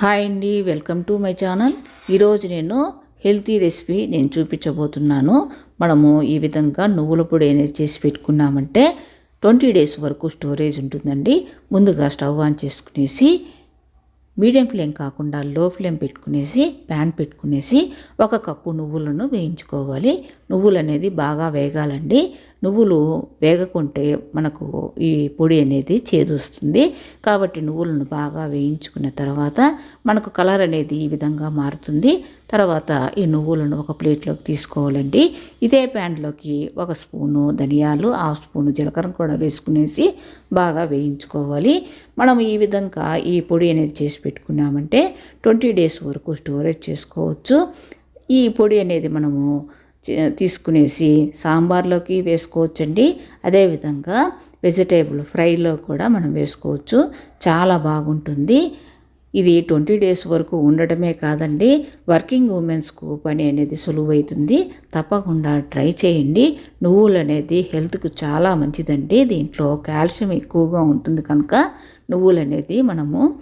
Hi అండి welcome to my channel. ఈరోజు నేను హెల్తీ రెసిపీ నేను చూపించబోతున్నాను. మనము ఈ విధంగా నువ్వుల పొడి అనేది చేసి పెట్టుకున్నామంటే ట్వంటీ డేస్ వరకు స్టోరేజ్ ఉంటుందండి. ముందుగా స్టవ్ ఆన్ చేసుకునేసి మీడియం ఫ్లేమ్ కాకుండా లో ఫ్లేమ్ పెట్టుకునేసి ప్యాన్ పెట్టుకునేసి ఒక కప్పు నువ్వులను వేయించుకోవాలి. నువ్వులు అనేది బాగా వేగాలండి. నువ్వులు వేగకుంటే మనకు ఈ పొడి అనేది చేదొస్తుంది. కాబట్టి నువ్వులను బాగా వేయించుకున్న తర్వాత మనకు కలర్ అనేది ఈ విధంగా మారుతుంది. తర్వాత ఈ నువ్వులను ఒక ప్లేట్లోకి తీసుకోవాలండి. ఇదే ప్యాన్లోకి ఒక స్పూను ధనియాలు ఆ స్పూను జీలకర్ర కూడా వేసుకునేసి బాగా వేయించుకోవాలి. మనం ఈ విధంగా ఈ పొడి అనేది చేసి పెట్టుకున్నామంటే ట్వంటీ డేస్ వరకు స్టోరేజ్ చేసుకోవచ్చు. ఈ పొడి అనేది మనము తీసుకునేసి సాంబార్లోకి వేసుకోవచ్చండి. అదేవిధంగా వెజిటేబుల్ ఫ్రైలో కూడా మనం వేసుకోవచ్చు. చాలా బాగుంటుంది. ఇది ట్వంటీ డేస్ వరకు ఉండడమే కాదండి. వర్కింగ్ ఉమెన్స్కు పని అనేది సులువైతుంది. తప్పకుండా ట్రై చేయండి. నువ్వులు అనేది హెల్త్కు చాలా మంచిదండి. దీంట్లో కాల్షియం ఎక్కువగా ఉంటుంది కనుక నువ్వులు అనేది మనము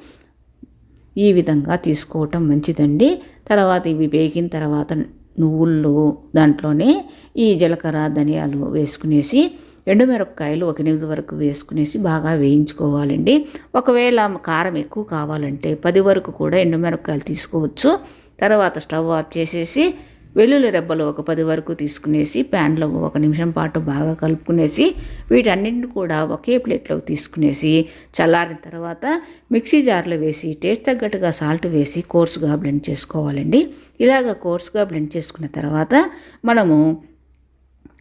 ఈ విధంగా తీసుకోవటం మంచిదండి. తర్వాత ఇవి వేగిన తర్వాత నువ్వులు దాంట్లోనే ఈ జీలకర్ర ధనియాలు వేసుకునేసి ఎండుమిరపకాయలు ఒక ఎనిమిది వరకు వేసుకునేసి బాగా వేయించుకోవాలండి. ఒకవేళ కారం ఎక్కువ కావాలంటే పది వరకు కూడా ఎండుమిరపకాయలు తీసుకోవచ్చు. తర్వాత స్టవ్ ఆఫ్ చేసేసి వెల్లుల్లి రెబ్బలు ఒక పది వరకు తీసుకునేసి ప్యాన్లో ఒక నిమిషం పాటు బాగా కలుపుకునేసి వీటన్నింటిని కూడా ఒకే ప్లేట్లోకి తీసుకునేసి చల్లారిన తర్వాత మిక్సీ జార్లో వేసి టేస్ట్ తగ్గట్టుగా సాల్ట్ వేసి కోర్సుగా బ్లెండ్ చేసుకోవాలండి. ఇలాగ కోర్సుగా బ్లెండ్ చేసుకున్న తర్వాత మనము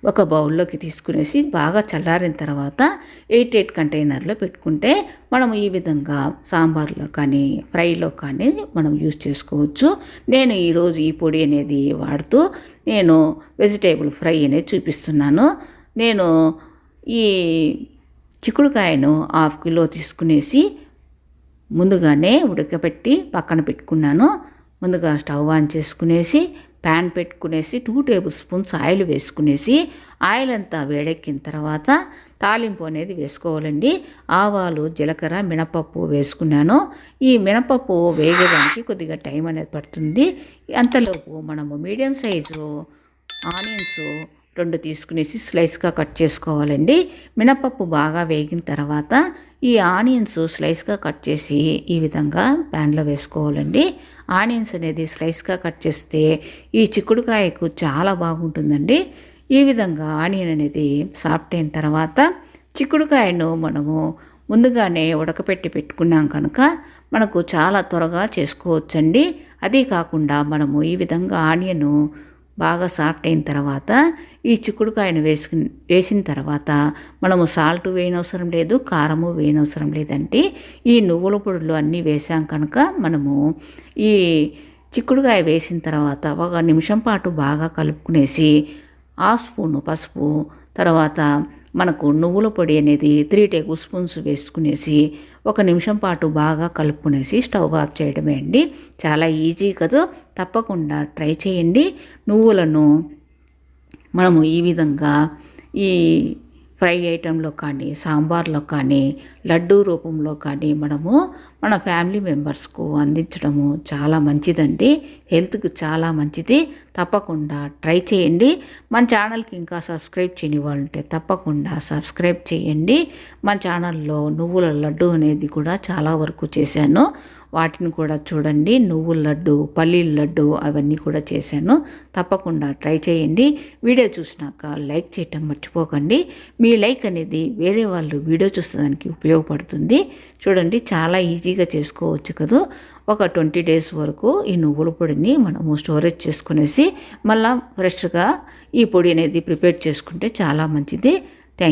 ఒక బౌల్లోకి తీసుకునేసి బాగా చల్లారిన తర్వాత ఎయిట్ ఎయిట్ కంటైనర్లో పెట్టుకుంటే మనం ఈ విధంగా సాంబార్లో కానీ ఫ్రైలో కానీ మనం యూజ్ చేసుకోవచ్చు. నేను ఈరోజు ఈ పొడి అనేది వాడుతూ నేను వెజిటేబుల్ ఫ్రై అనేది చూపిస్తున్నాను. నేను ఈ చిక్కుడుకాయను హాఫ్ కిలో తీసుకునేసి ముందుగానే ఉడకబెట్టి పక్కన పెట్టుకున్నాను. ముందుగా స్టవ్ ఆన్ చేసుకునేసి ప్యాన్ పెట్టుకునేసి టూ టేబుల్ స్పూన్స్ ఆయిల్ వేసుకునేసి ఆయిల్ అంతా వేడెక్కిన తర్వాత తాలింపు అనేది వేసుకోవాలండి. ఆవాలు జీలకర్ర మినపప్పు వేసుకున్నాను. ఈ మినపప్పు వేగడానికి కొద్దిగా టైం అనేది పడుతుంది. అంతలోపు మనము మీడియం సైజు ఆనియన్స్ రెండు తీసుకునేసి స్లైస్గా కట్ చేసుకోవాలండి. మినపప్పు బాగా వేగిన తర్వాత ఈ ఆనియన్స్ స్లైస్గా కట్ చేసి ఈ విధంగా ప్యాన్లో వేసుకోవాలండి. ఆనియన్స్ అనేది స్లైస్గా కట్ చేస్తే ఈ చిక్కుడుకాయకు చాలా బాగుంటుందండి. ఈ విధంగా ఆనియన్ అనేది సాఫ్ట్ అయిన తర్వాత చిక్కుడుకాయను మనము ముందుగానే ఉడకపెట్టి పెట్టుకున్నాం కనుక మనకు చాలా త్వరగా చేసుకోవచ్చండి. అదే కాకుండా మనము ఈ విధంగా ఆనియను బాగా సాఫ్ట్ అయిన తర్వాత ఈ చిక్కుడుకాయను వేసుకు వేసిన తర్వాత మనము సాల్ట్ వేయనవసరం లేదు కారము వేయనవసరం లేదంటే ఈ నువ్వుల పొడులు అన్నీ వేసాం కనుక మనము ఈ చిక్కుడుకాయ వేసిన తర్వాత ఒక నిమిషం పాటు బాగా కలుపుకునేసి హాఫ్ స్పూను పసుపు తర్వాత మనకు నువ్వుల పొడి అనేది త్రీ టేబుల్ స్పూన్స్ వేసుకునేసి ఒక నిమిషం పాటు బాగా కలుపుకునేసి స్టవ్ ఆఫ్ చేయడమే అండి. చాలా ఈజీ కదా? తప్పకుండా ట్రై చేయండి. నువ్వులను మనము ఈ విధంగా ఈ ఫ్రై ఐటెంలో కానీ సాంబార్లో కానీ లడ్డూ రూపంలో కానీ మనము మన ఫ్యామిలీ మెంబర్స్కు అందించడము చాలా మంచిదండి. హెల్త్కి చాలా మంచిది. తప్పకుండా ట్రై చేయండి. మన ఛానల్కి ఇంకా సబ్స్క్రైబ్ చేయని వాళ్ళుంటే తప్పకుండా సబ్స్క్రైబ్ చేయండి. మన ఛానల్లో నువ్వుల లడ్డు అనేది కూడా చాలా వరకు చేశాను. వాటిని కూడా చూడండి. నువ్వుల లడ్డు పల్లీల లడ్డు అవన్నీ కూడా చేశాను. తప్పకుండా ట్రై చేయండి. వీడియో చూసినాక లైక్ చేయటం మర్చిపోకండి. మీ లైక్ అనేది వేరే వాళ్ళు వీడియో చూసేదానికి ఉపయోగపడుతుంది. చూడండి చాలా ఈజీగా చేసుకోవచ్చు కదా. ఒక ట్వంటీ డేస్ వరకు ఈ నువ్వుల పొడిని మనము స్టోరేజ్ చేసుకునేసి మళ్ళీ ఫ్రెష్గా ఈ పొడి అనేది ప్రిపేర్ చేసుకుంటే చాలా మంచిది.